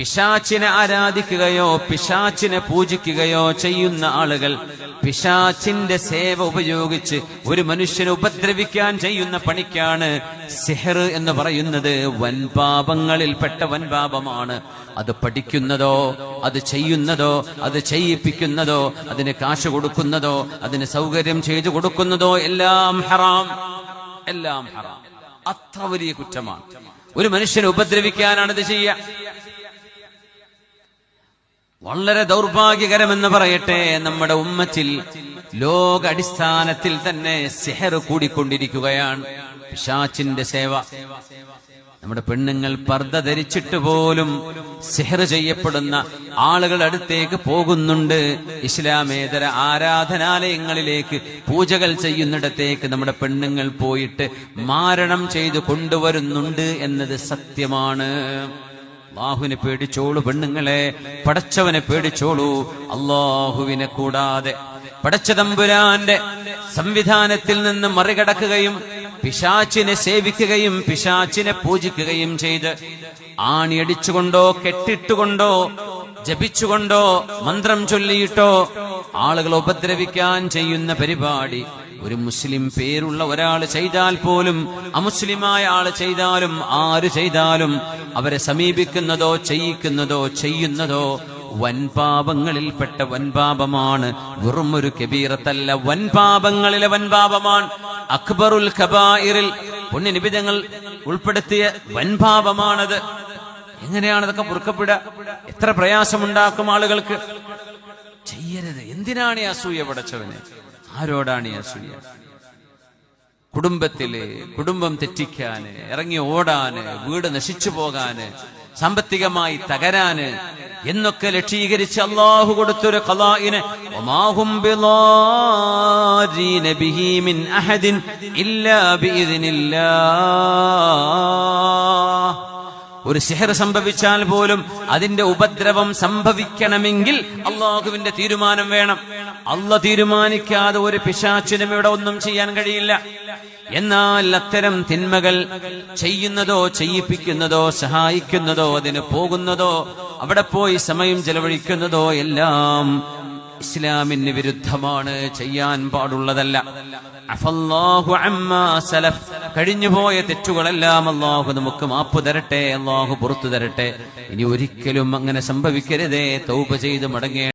പിശാച്ചിനെ ആരാധിക്കുകയോ പിശാച്ചിനെ പൂജിക്കുകയോ ചെയ്യുന്ന ആളുകൾ പിശാച്ചിന്റെ സേവ ഉപയോഗിച്ച് ഒരു മനുഷ്യനെ ഉപദ്രവിക്കാൻ ചെയ്യുന്ന പണിക്കാണ് സിഹർ എന്ന് പറയുന്നത്. വൻപാപങ്ങളിൽപ്പെട്ട വൻപാപമാണ് അത് പഠിക്കുന്നതോ അത് ചെയ്യുന്നതോ അത് ചെയ്യിപ്പിക്കുന്നതോ അതിന് കാശ് കൊടുക്കുന്നതോ അതിന് സൗകര്യം ചെയ്തു കൊടുക്കുന്നതോ എല്ലാം ഹറാം. എല്ലാം ഹറാം. അത്ര വലിയ കുറ്റമാണ്. ഒരു മനുഷ്യനെ ഉപദ്രവിക്കാനാണ് ഇത് ചെയ്യുക. വളരെ ദൗർഭാഗ്യകരമെന്ന് പറയട്ടെ നമ്മുടെ ഉമ്മത്തിൽ ലോക അടിസ്ഥാനത്തിൽ തന്നെ സെഹർ കൂടിക്കൊണ്ടിരിക്കുകയാണ്. പിശാച്ചിന്റെ സേവ. നമ്മുടെ പെണ്ണുങ്ങൾ പർദ്ദ ധരിച്ചിട്ട് പോലും സെഹർ ചെയ്യപ്പെടുന്ന ആളുകൾ അടുത്തേക്ക് പോകുന്നുണ്ട്. ഇസ്ലാമേതര ആരാധനാലയങ്ങളിലേക്ക് പൂജകൾ ചെയ്യുന്നിടത്തേക്ക് നമ്മുടെ പെണ്ണുങ്ങൾ പോയിട്ട് മാരണം ചെയ്തു കൊണ്ടുവരുന്നുണ്ട് എന്നത് സത്യമാണ്. അള്ളാഹുവിനെ പേടിച്ചോളൂ പെണ്ണുങ്ങളെ. പടച്ചവനെ പേടിച്ചോളൂ. അള്ളാഹുവിനെ കൂടാതെ പടച്ച തമ്പുരാന്റെ സംവിധാനത്തിൽ നിന്ന് മറികടക്കുകയും പിശാച്ചിനെ സേവിക്കുകയും പിശാച്ചിനെ പൂജിക്കുകയും ചെയ്ത് ആണിയടിച്ചുകൊണ്ടോ കെട്ടിട്ടുകൊണ്ടോ ജപിച്ചുകൊണ്ടോ മന്ത്രം ചൊല്ലിയിട്ടോ ആളുകൾ ഉപദ്രവിക്കാൻ ചെയ്യുന്ന പരിപാടി. ഒരു മുസ്ലിം പേരുള്ള ഒരാൾ ചെയ്താൽ പോലും അമുസ്ലിമായ ആൾ ചെയ്താലും ആര് ചെയ്താലും അവരെ സമീപിക്കുന്നതോ ചെയ്യിക്കുന്നതോ ചെയ്യുന്നതോ വൻപാപങ്ങളിൽപ്പെട്ട വൻപാപമാണ് വെറും ഒരു കബീറത്തല്ല. വൻപാപങ്ങളിലെ വൻപാപമാണ് അക്ബറുൽ ഖബായിറിൽ പുണ്യനിബിധങ്ങൾ ഉൾപ്പെടുത്തിയ വൻപാപമാണത് എങ്ങനെയാണ് അതൊക്കെ പൊറുക്കപ്പെടുക? എത്ര പ്രയാസമുണ്ടാക്കും ആളുകൾക്ക്? ചെയ്യരുത്. എന്തിനാണ് ഈ അസൂയ പടച്ചവന്? ആരോടാണ് ഈ അസൂയ? കുടുംബത്തിൽ കുടുംബം തെറ്റിക്കാന് ഇറങ്ങി ഓടാന് വീട് നശിച്ചു പോകാന് സാമ്പത്തികമായി തകരാന് എന്നൊക്കെ ലക്ഷീകരിച്ച് അള്ളാഹു കൊടുത്തൊരു കലായിന് ഒരു സിഹർ സംഭവിച്ചാൽ പോലും അതിന്റെ ഉപദ്രവം സംഭവിക്കണമെങ്കിൽ അള്ളാഹുവിന്റെ തീരുമാനം വേണം. അല്ല തീരുമാനിക്കാതെ ഒരു പിശാച്ചിനും ഇവിടെ ഒന്നും ചെയ്യാൻ കഴിയില്ല. എന്നാൽ അത്തരം തിന്മകൾ ചെയ്യുന്നതോ ചെയ്യിപ്പിക്കുന്നതോ സഹായിക്കുന്നതോ അതിന് പോകുന്നതോ അവിടെ പോയി സമയം ചെലവഴിക്കുന്നതോ എല്ലാം ഇസ്ലാമിന് വിരുദ്ധമാണ്. ചെയ്യാൻ പാടുള്ളതല്ല. സലഫ്. കഴിഞ്ഞുപോയ തെറ്റുകളെല്ലാം അള്ളാഹു നമുക്ക് മാപ്പ് തരട്ടെ അള്ളാഹു പുറത്തു തരട്ടെ. ഇനി ഒരിക്കലും അങ്ങനെ സംഭവിക്കരുതേ. തൗപ ചെയ്ത് മടങ്ങേ